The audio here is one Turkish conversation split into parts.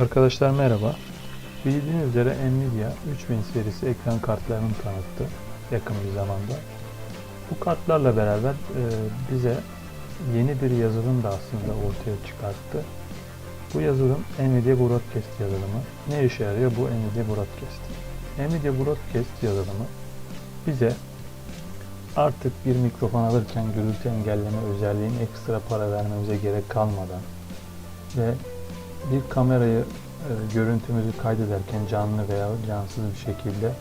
Arkadaşlar merhaba. Bildiğiniz üzere Nvidia 3000 serisi ekran kartlarını tanıttı yakın bir zamanda. Bu kartlarla beraber e, bize yeni bir yazılım da aslında ortaya çıkarttı. Bu yazılım Nvidia Broadcast yazılımı. Ne işe yarıyor bu Nvidia Broadcast? Nvidia Broadcast yazılımı bize artık bir mikrofon alırken gürültü engelleme özelliğine ekstra para vermemize gerek kalmadan ve bir kamerayı e, görüntümüzü kaydederken canlı veya cansız bir şekilde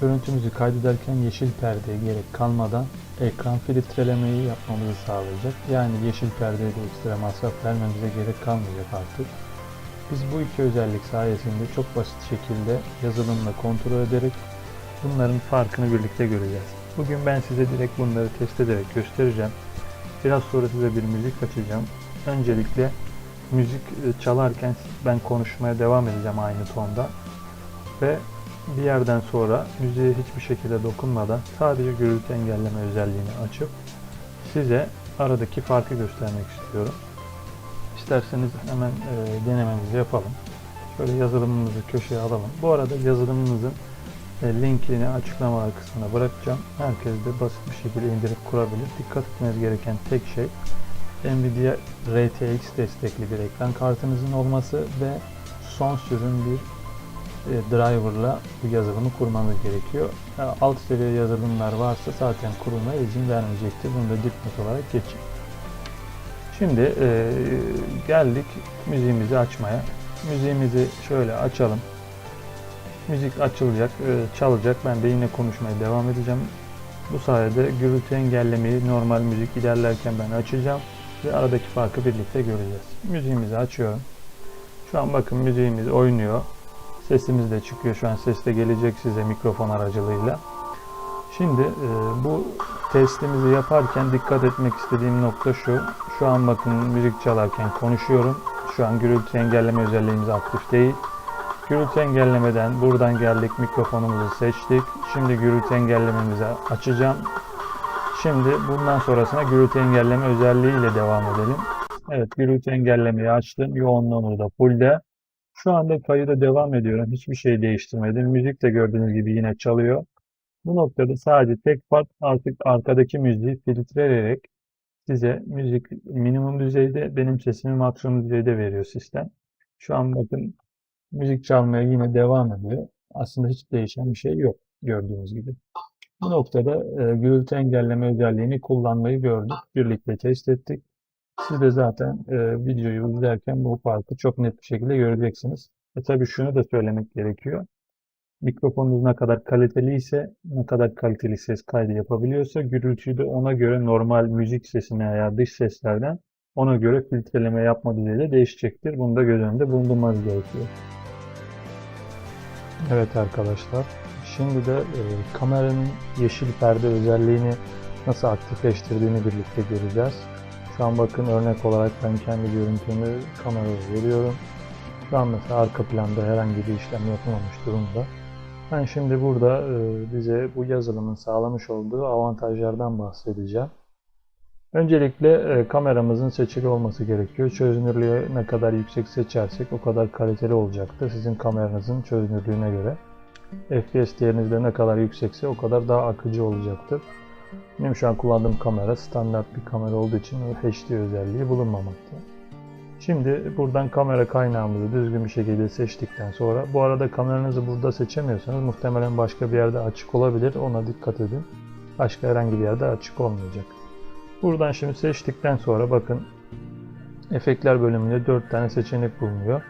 görüntümüzü kaydederken yeşil perdeye gerek kalmadan ekran filtrelemeyi yapmamızı sağlayacak. Yani yeşil perdeye de ekstra masraf vermemize gerek kalmayacak artık. Biz bu iki özellik sayesinde çok basit şekilde yazılımla kontrol ederek bunların farkını birlikte göreceğiz. Bugün ben size direkt bunları test ederek göstereceğim. Biraz sonra size bir müzik açacağım. Öncelikle müzik e, çalarken ben konuşmaya devam edeceğim aynı tonda. Ve bir yerden sonra müziğe hiçbir şekilde dokunmadan sadece gürültü engelleme özelliğini açıp size aradaki farkı göstermek istiyorum. İsterseniz hemen e, denememizi yapalım. Şöyle yazılımımızı köşeye alalım. Bu arada yazılımımızın e, linkini açıklamalar kısmına bırakacağım. Herkes de basit bir şekilde indirip kurabilir. Dikkat etmeniz gereken tek şey Nvidia RTX destekli bir ekran kartınızın olması ve son sürüm bir e, driverla bu yazılımı kurmanız gerekiyor. E, Alt seviye yazılımlar varsa zaten kurulmaya izin vermeyecektir. Bunu da dipnot olarak geçin. Şimdi e, geldik müziğimizi açmaya. Müziğimizi şöyle açalım. Müzik açılacak, e, çalacak. Ben de yine konuşmaya devam edeceğim. Bu sayede gürültü engellemeyi normal müzik ilerlerken ben açacağım ve aradaki farkı birlikte göreceğiz. Müziğimizi açıyorum. Şu an bakın müziğimiz oynuyor. Sesimiz de çıkıyor. Şu an ses de gelecek size mikrofon aracılığıyla. Şimdi e, bu testimizi yaparken dikkat etmek istediğim nokta şu. Şu an bakın müzik çalarken konuşuyorum. Şu an gürültü engelleme özelliğimiz aktif değil. Gürültü engellemeden buradan geldik mikrofonumuzu seçtik. Şimdi gürültü engellememizi açacağım. Şimdi bundan sonrasına gürültü engelleme özelliğiyle devam edelim. Evet gürültü engellemeyi açtım. Yoğunluğumuz da fullde. Şu anda kayıda devam ediyorum. Hiçbir şey değiştirmedim. Müzik de gördüğünüz gibi yine çalıyor. Bu noktada sadece tek fark artık arkadaki müziği filtreleyerek size müzik minimum düzeyde benim sesimi maksimum düzeyde veriyor sistem. Şu an bakın müzik çalmaya yine devam ediyor. Aslında hiç değişen bir şey yok gördüğünüz gibi. Bu noktada e, gürültü engelleme özelliğini kullanmayı gördük. Birlikte test ettik. Siz de zaten e, videoyu izlerken bu farkı çok net bir şekilde göreceksiniz. E tabi şunu da söylemek gerekiyor. Mikrofonunuz ne kadar kaliteli ise, ne kadar kaliteli ses kaydı yapabiliyorsa gürültüyü de ona göre normal müzik sesine veya dış seslerden ona göre filtreleme yapma düzeyi de değişecektir. Bunu da göz önünde bulundurmanız gerekiyor. Evet arkadaşlar. Şimdi de e, kameranın yeşil perde özelliğini nasıl aktifleştirdiğini birlikte göreceğiz. Şu an bakın örnek olarak ben kendi görüntümü kameraya veriyorum. Şu an mesela arka planda herhangi bir işlem yapılmamış durumda. Ben şimdi burada e, bize bu yazılımın sağlamış olduğu avantajlardan bahsedeceğim. Öncelikle e, kameramızın seçili olması gerekiyor. Çözünürlüğü ne kadar yüksek seçersek o kadar kaliteli olacaktır sizin kameranızın çözünürlüğüne göre. FPS değeriniz de ne kadar yüksekse o kadar daha akıcı olacaktır. Benim şu an kullandığım kamera standart bir kamera olduğu için HD özelliği bulunmamakta. Şimdi buradan kamera kaynağımızı düzgün bir şekilde seçtikten sonra bu arada kameranızı burada seçemiyorsanız muhtemelen başka bir yerde açık olabilir. Ona dikkat edin. Başka herhangi bir yerde açık olmayacak. Buradan şimdi seçtikten sonra bakın efektler bölümünde 4 tane seçenek bulunuyor.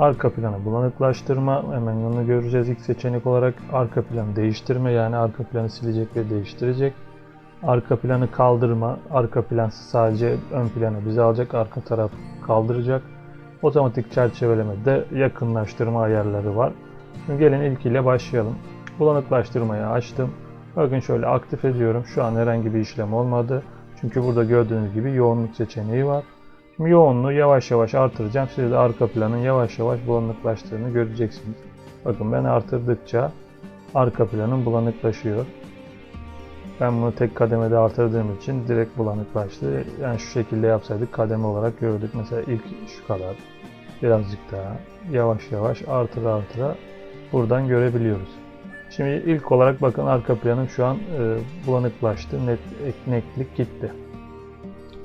Arka planı bulanıklaştırma hemen onu göreceğiz ilk seçenek olarak. Arka planı değiştirme yani arka planı silecek ve değiştirecek. Arka planı kaldırma, arka plan sadece ön planı bize alacak, arka taraf kaldıracak. Otomatik çerçeveleme de yakınlaştırma ayarları var. Şimdi gelin ilkiyle başlayalım. Bulanıklaştırmayı açtım. Bakın şöyle aktif ediyorum. Şu an herhangi bir işlem olmadı. Çünkü burada gördüğünüz gibi yoğunluk seçeneği var. Yoğunluğu yavaş yavaş artıracağım. Siz de arka planın yavaş yavaş bulanıklaştığını göreceksiniz. Bakın ben artırdıkça arka planın bulanıklaşıyor. Ben bunu tek kademede artırdığım için direkt bulanıklaştı. Yani şu şekilde yapsaydık kademe olarak gördük. Mesela ilk şu kadar. birazcık daha yavaş yavaş artıra artıra buradan görebiliyoruz. Şimdi ilk olarak bakın arka planım şu an e, bulanıklaştı. Net, netlik gitti.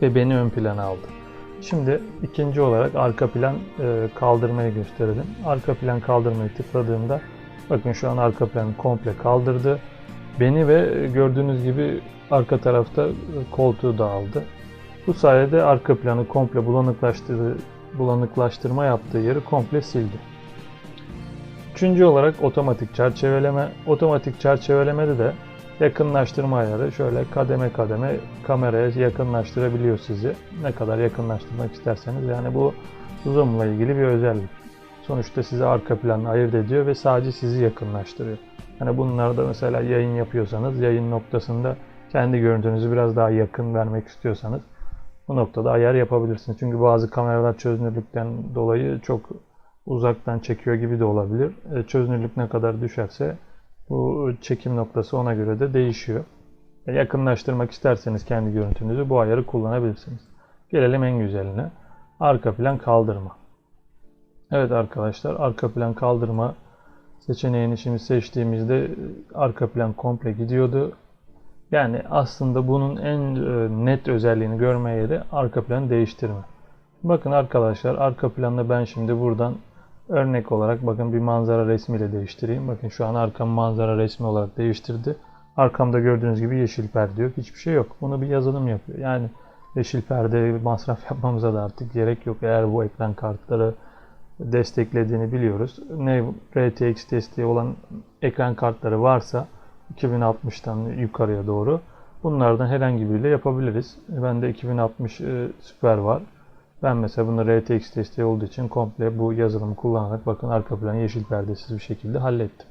Ve beni ön plana aldı. Şimdi ikinci olarak arka plan e, kaldırmayı gösterelim. Arka plan kaldırmayı tıkladığımda bakın şu an arka planı komple kaldırdı. Beni ve gördüğünüz gibi arka tarafta e, koltuğu da aldı. Bu sayede arka planı komple bulanıklaştırdı, bulanıklaştırma yaptığı yeri komple sildi. Üçüncü olarak otomatik çerçeveleme. Otomatik çerçevelemede de yakınlaştırma ayarı şöyle kademe kademe kameraya yakınlaştırabiliyor sizi. Ne kadar yakınlaştırmak isterseniz yani bu zoom'la ilgili bir özellik. Sonuçta sizi arka planla ayırt ediyor ve sadece sizi yakınlaştırıyor. Hani bunlarda mesela yayın yapıyorsanız yayın noktasında kendi görüntünüzü biraz daha yakın vermek istiyorsanız bu noktada ayar yapabilirsiniz. Çünkü bazı kameralar çözünürlükten dolayı çok uzaktan çekiyor gibi de olabilir. E, Çözünürlük ne kadar düşerse bu çekim noktası ona göre de değişiyor. E, Yakınlaştırmak isterseniz kendi görüntünüzü bu ayarı kullanabilirsiniz. Gelelim en güzeline. Arka plan kaldırma. Evet arkadaşlar arka plan kaldırma seçeneğini şimdi seçtiğimizde e, arka plan komple gidiyordu. Yani aslında bunun en e, net özelliğini görme yeri arka planı değiştirme. Bakın arkadaşlar arka planda ben şimdi buradan örnek olarak bakın bir manzara resmiyle değiştireyim. Bakın şu an arkam manzara resmi olarak değiştirdi. Arkamda gördüğünüz gibi yeşil perde yok. Hiçbir şey yok. Bunu bir yazılım yapıyor. Yani yeşil perde masraf yapmamıza da artık gerek yok. Eğer bu ekran kartları desteklediğini biliyoruz. Ne RTX desteği olan ekran kartları varsa 2060'tan yukarıya doğru bunlardan herhangi biriyle yapabiliriz. Bende 2060 e, Super var. Ben mesela bunu RTX desteği olduğu için komple bu yazılımı kullanarak bakın arka planı yeşil perdesiz bir şekilde hallettim.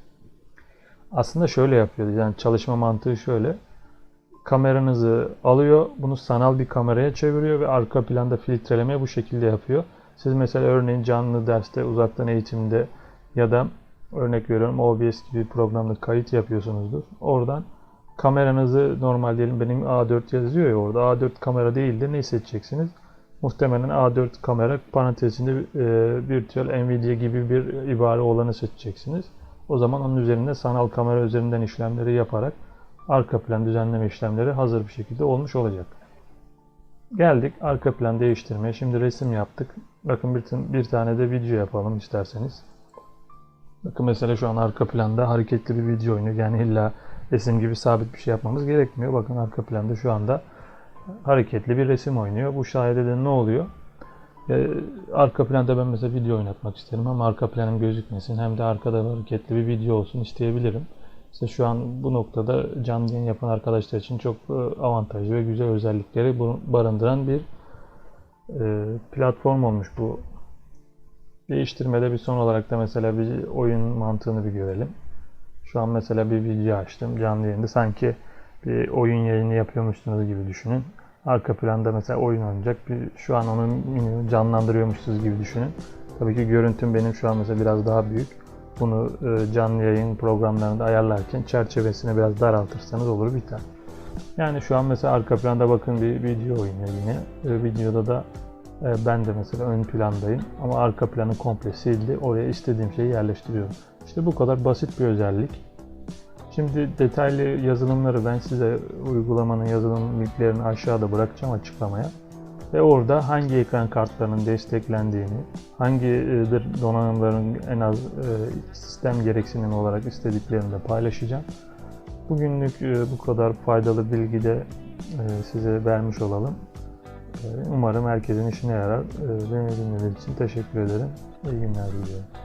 Aslında şöyle yapıyor. Yani çalışma mantığı şöyle. Kameranızı alıyor, bunu sanal bir kameraya çeviriyor ve arka planda filtreleme bu şekilde yapıyor. Siz mesela örneğin canlı derste, uzaktan eğitimde ya da örnek veriyorum OBS gibi programda kayıt yapıyorsunuzdur. Oradan kameranızı normal diyelim benim A4 yazıyor ya orada A4 kamera değil de ne seçeceksiniz? Muhtemelen A4 kamera parantezinde e, virtual Nvidia gibi bir ibare olanı seçeceksiniz. O zaman onun üzerinde sanal kamera üzerinden işlemleri yaparak arka plan düzenleme işlemleri hazır bir şekilde olmuş olacak. Geldik arka plan değiştirmeye. Şimdi resim yaptık. Bakın bir, bir tane de video yapalım isterseniz. Bakın mesela şu an arka planda hareketli bir video oynuyor. Yani illa resim gibi sabit bir şey yapmamız gerekmiyor. Bakın arka planda şu anda hareketli bir resim oynuyor. Bu sayede de ne oluyor? Ee, arka planda ben mesela video oynatmak isterim ama arka planım gözükmesin. Hem de arkada hareketli bir video olsun isteyebilirim. İşte şu an bu noktada canlı yayın yapan arkadaşlar için çok e, avantajlı ve güzel özellikleri barındıran bir e, platform olmuş bu. Değiştirmede bir son olarak da mesela bir oyun mantığını bir görelim. Şu an mesela bir video açtım canlı yayında. Sanki bir oyun yayını yapıyormuşsunuz gibi düşünün. Arka planda mesela oyun oynayacak. Bir, şu an onu canlandırıyormuşsunuz gibi düşünün. Tabii ki görüntüm benim şu an mesela biraz daha büyük. Bunu e, canlı yayın programlarında ayarlarken çerçevesini biraz daraltırsanız olur biter. Yani şu an mesela arka planda bakın bir video oynuyor yine. E, videoda da e, ben de mesela ön plandayım ama arka planı komple sildi. Oraya istediğim şeyi yerleştiriyorum. İşte bu kadar basit bir özellik. Şimdi detaylı yazılımları ben size uygulamanın yazılım linklerini aşağıda bırakacağım açıklamaya. Ve orada hangi ekran kartlarının desteklendiğini, hangi e, donanımların en az e, sistem gereksinimi olarak istediklerini de paylaşacağım. Bugünlük e, bu kadar faydalı bilgi de size vermiş olalım. Umarım herkesin işine yarar. Beni dinlediğiniz için teşekkür ederim. İyi günler diliyorum.